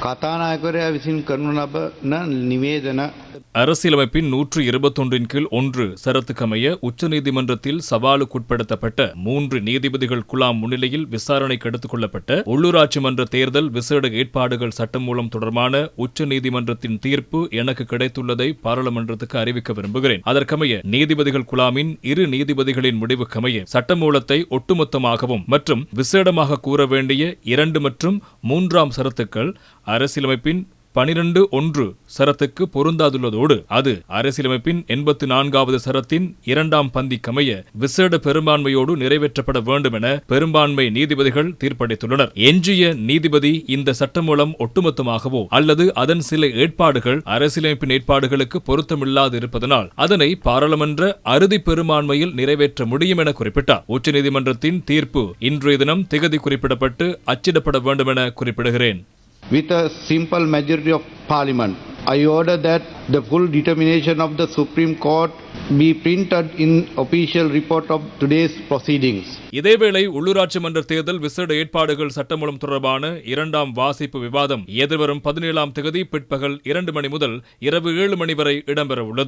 கதாநாயகரை விசின் கருணாப நிவேதன. அரசியலமைப்பின் நூற்று இருபத்தொன்றின் கீழ் ஒன்று சரத்துக்கமைய உச்சநீதிமன்றத்தில் சவாலுக்குட்படுத்தப்பட்ட மூன்று நீதிபதிகள் குலாம் முன்னிலையில் விசாரணைக்கு எடுத்துக் கொள்ளப்பட்ட உள்ளூராட்சி மன்ற தேர்தல் விசேட ஏற்பாடுகள் சட்டம் மூலம் தொடர்பான உச்சநீதிமன்றத்தின் தீர்ப்பு எனக்கு கிடைத்துள்ளதை பாராளுமன்றத்துக்கு அறிவிக்க விரும்புகிறேன். அதற்கமைய நீதிபதிகள் குலாமின் இரு நீதிபதிகளின் முடிவுக்கமைய சட்டமூலத்தை ஒட்டுமொத்தமாகவும் மற்றும் விசேடமாக கூற வேண்டிய இரண்டு மற்றும் மூன்றாம் சரத்துக்கள் அரசியலமைப்பின் பனிரெண்டு ஒன்று சரத்துக்கு பொருந்தாதுள்ளதோடு அது அரசியலமைப்பின் எண்பத்தி நான்காவது சரத்தின் இரண்டாம் பந்திக்கமைய விசேட பெரும்பான்மையோடு நிறைவேற்றப்பட வேண்டும் என பெரும்பான்மை நீதிபதிகள் தீர்ப்பளித்துள்ளனர். எஞ்சிய நீதிபதி இந்த சட்டமூலம் ஒட்டுமொத்தமாகவோ அல்லது அதன் சில ஏற்பாடுகள் அரசியலமைப்பின் ஏற்பாடுகளுக்கு பொருத்தமில்லாது இருப்பதனால் அதனை பாராளுமன்ற அறுதி பெரும்பான்மையில் நிறைவேற்ற முடியும் என குறிப்பிட்டார். உச்சநீதிமன்றத்தின் தீர்ப்பு இன்றைய தினம் திகதி குறிப்பிடப்பட்டு அச்சிடப்பட வேண்டும் என குறிப்பிடுகிறேன். With a simple majority of parliament. I order that the full determination of the Supreme Court be printed in official report of today's proceedings. இதேவேளை உள்ளூராட்சி மன்ற தேர்தல் விசேட ஏற்பாடுகள் சட்டமூலம் தொடர்பான இரண்டாம் வாசிப்பு விவாதம் எதிர்வரும் பதினேழாம் தேதி பிற்பகல் இரண்டு மணி முதல் இரவு ஏழு மணி வரை இடம்பெற உள்ளது